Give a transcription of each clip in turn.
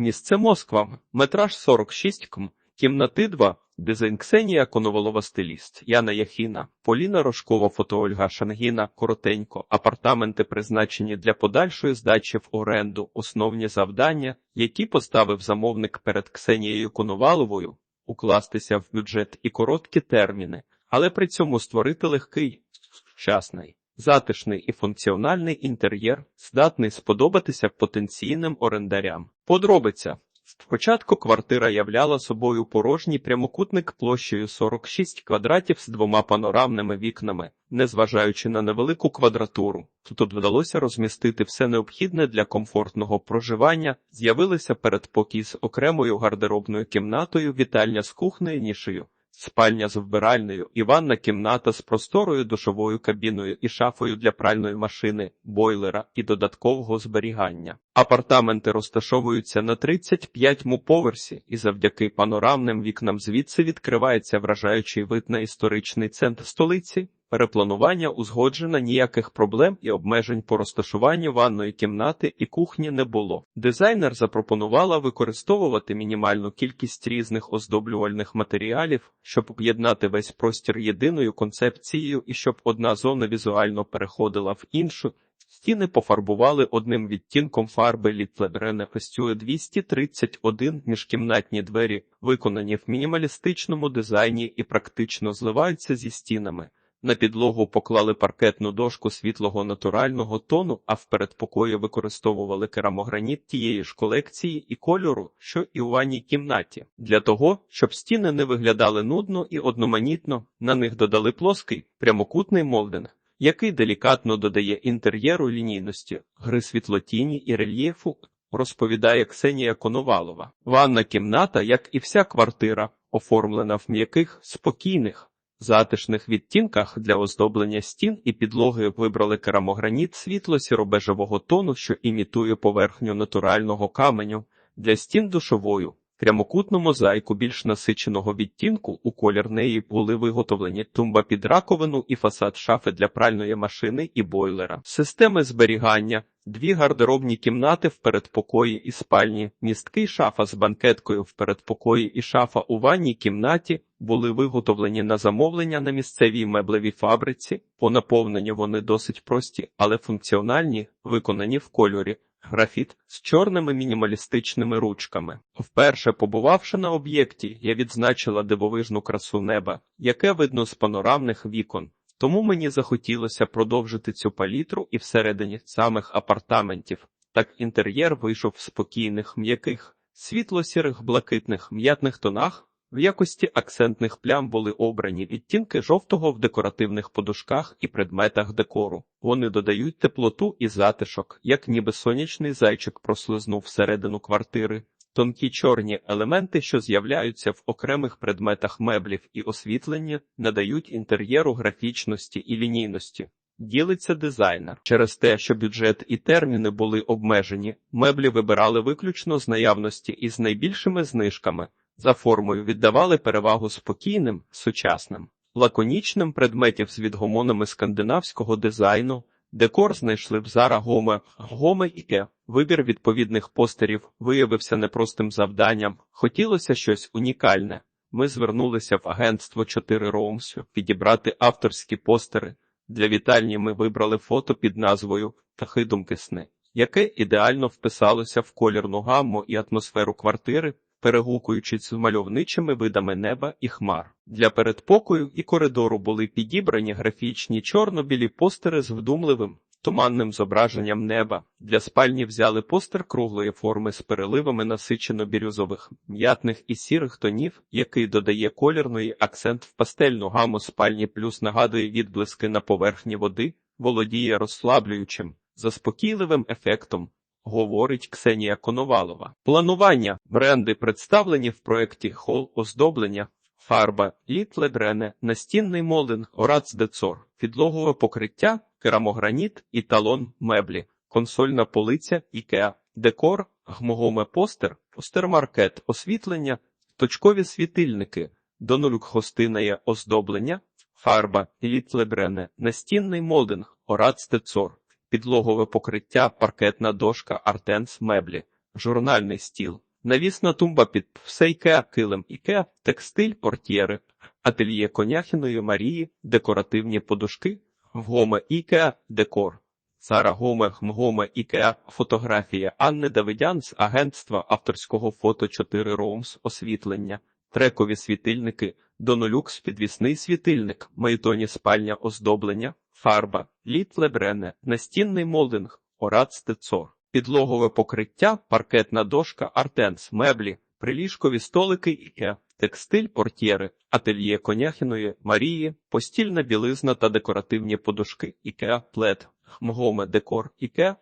Місце Москва, метраж 46 км, кімнати 2, дизайн Ксенія Коноволова стиліст, Яна Яхіна, Поліна Рожкова, фото Ольга Шангіна, коротенько, апартаменти призначені для подальшої здачі в оренду, основні завдання, які поставив замовник перед Ксенією Коноваловою, укластися в бюджет і короткі терміни, але при цьому створити легкий, сучасний, затишний і функціональний інтер'єр, здатний сподобатися потенційним орендарям. Подробиця. Спочатку квартира являла собою порожній прямокутник площею 46 квадратів з двома панорамними вікнами, незважаючи на невелику квадратуру. Тут вдалося розмістити все необхідне для комфортного проживання, з'явилися передпокій з окремою гардеробною кімнатою, вітальня з кухнею нішею. Спальня з вбиральною і ванна кімната з просторою душовою кабіною і шафою для пральної машини, бойлера і додаткового зберігання. Апартаменти розташовуються на 35-му поверсі, і завдяки панорамним вікнам звідси відкривається вражаючий вид на історичний центр столиці. Перепланування узгоджено, ніяких проблем і обмежень по розташуванню ванної кімнати і кухні не було. Дизайнер запропонувала використовувати мінімальну кількість різних оздоблювальних матеріалів, щоб об'єднати весь простір єдиною концепцією і щоб одна зона візуально переходила в іншу. Стіни пофарбували одним відтінком фарби літлебрене фестює 231 міжкімнатні двері, виконані в мінімалістичному дизайні і практично зливаються зі стінами. На підлогу поклали паркетну дошку світлого натурального тону, а в передпокої використовували керамограніт тієї ж колекції і кольору, що і у ванній кімнаті. Для того, щоб стіни не виглядали нудно і одноманітно, на них додали плоский прямокутний молдинг, який делікатно додає інтер'єру лінійності, гри світлотіні і рельєфу, розповідає Ксенія Коновалова. Ванна кімната, як і вся квартира, оформлена в м'яких, спокійних, затишних відтінках для оздоблення стін і підлоги вибрали керамограніт світло-сіробежевого тону, що імітує поверхню натурального каменю, для стін душовою. Прямокутну мозаїку більш насиченого відтінку у колір неї були виготовлені тумба під раковину і фасад шафи для пральної машини і бойлера, системи зберігання, дві гардеробні кімнати в передпокої і спальні, місткий шафа з банкеткою в передпокої і шафа у ванній кімнаті були виготовлені на замовлення на місцевій меблевій фабриці. По наповненню вони досить прості, але функціональні, виконані в кольорі. Графіт з чорними мінімалістичними ручками. Вперше побувавши на об'єкті, я відзначила дивовижну красу неба, яке видно з панорамних вікон. Тому мені захотілося продовжити цю палітру і всередині самих апартаментів. Так інтер'єр вийшов в спокійних, м'яких, світло-сірих, блакитних, м'ятних тонах. В якості акцентних плям були обрані відтінки жовтого в декоративних подушках і предметах декору. Вони додають теплоту і затишок, як ніби сонячний зайчик прослизнув всередину квартири. Тонкі чорні елементи, що з'являються в окремих предметах меблів і освітлення, надають інтер'єру графічності і лінійності. Ділиться дизайнер через те, що бюджет і терміни були обмежені, меблі вибирали виключно з наявності і з найбільшими знижками. За формою віддавали перевагу спокійним, сучасним, лаконічним предметів з відгомонами скандинавського дизайну. Декор знайшли в Зара Гоме, Гоме Іке. Вибір відповідних постерів виявився непростим завданням. Хотілося щось унікальне. Ми звернулися в агентство 4 Роумсю підібрати авторські постери. Для вітальні ми вибрали фото під назвою Птахи думки сни, яке ідеально вписалося в колірну гамму і атмосферу квартири перегукуючись з мальовничими видами неба і хмар. Для передпокою і коридору були підібрані графічні чорно-білі постери з вдумливим. Туманним зображенням неба. Для спальні взяли постер круглої форми з переливами насичено-бірюзових, м'ятних і сірих тонів, який додає колірної акцент в пастельну гаму спальні, плюс нагадує відблиски на поверхні води, володіє розслаблюючим, заспокійливим ефектом, говорить Ксенія Коновалова. Планування. Бренди представлені в проєкті Хол оздоблення, фарба, літледрене, настінний молдинг, орацдецор, підлогове покриття, керамограніт і талон меблі, консольна полиця, ікеа, декор, гмогоме постер, постермаркет, освітлення, точкові світильники, донолюк гостинає оздоблення, фарба, літлебрене, настінний молдинг, орацдецор підлогове покриття, паркетна дошка, артенс, меблі, журнальний стіл, Навісна тумба під все Ікеа, килим Ікеа, текстиль, портьєри, ательє Коняхіної Марії, декоративні подушки, вгоме Ікеа, декор. Сара Гоме, Мгоме, Ікеа, фотографія Анни Давидян з агентства авторського фото 4 Роумс, освітлення, трекові світильники, Донолюкс, підвісний світильник, Мейтоні спальня оздоблення, фарба, літ Лебрене, настінний молдинг, Орац Тецор, підлогове покриття, паркетна дошка, Артенс, меблі, приліжкові столики Ікеа, текстиль, портьєри, ательє Коняхіної, Марії, постільна білизна та декоративні подушки, Ікеа, плед, Мгоме декор Іке,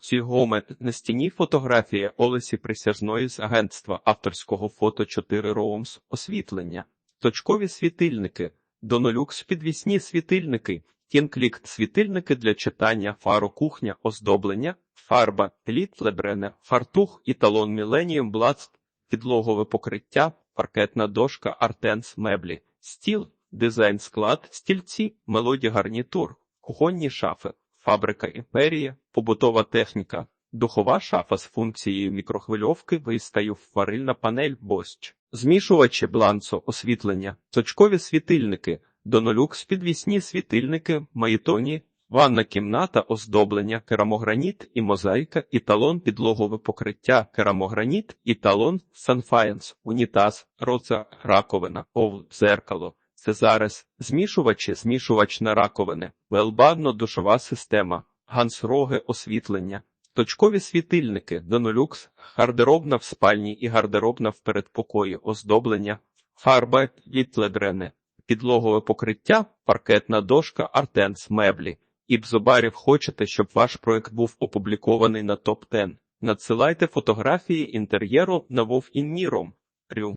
Сігоме на стіні фотографія Олесі Присяжної з агентства авторського фото 4 Роумс, освітлення, точкові світильники, Донолюкс підвісні світильники, Тінклік світильники для читання, фаро кухня, оздоблення, фарба, літ лебрене, фартух і талон Міленіум Блац, підлогове покриття, паркетна дошка, артенс, меблі, стіл, дизайн склад, стільці, мелоді гарнітур, кухонні шафи. Фабрика імперія, побутова техніка, духова шафа з функцією мікрохвильовки, вистаю, варильна панель, бощ, змішувачі, бланцо, освітлення, точкові світильники, донолюкс, підвісні світильники, маїтоні, ванна кімната, оздоблення, керамограніт і мозаїка, італон, підлогове покриття, керамограніт, італон, санфаєнс, унітаз, роца, раковина, ов, дзеркало. Цезарес, змішувачі, змішувач на раковини, велбавно-душова система, гансроги освітлення, точкові світильники, донолюкс, гардеробна в спальні і гардеробна в передпокої, оздоблення, фарба, літледрене, підлогове покриття, паркетна дошка, артенс, меблі. І бзобарів хочете, щоб ваш проект був опублікований на топ 10 Надсилайте фотографії інтер'єру на Вов і Рю.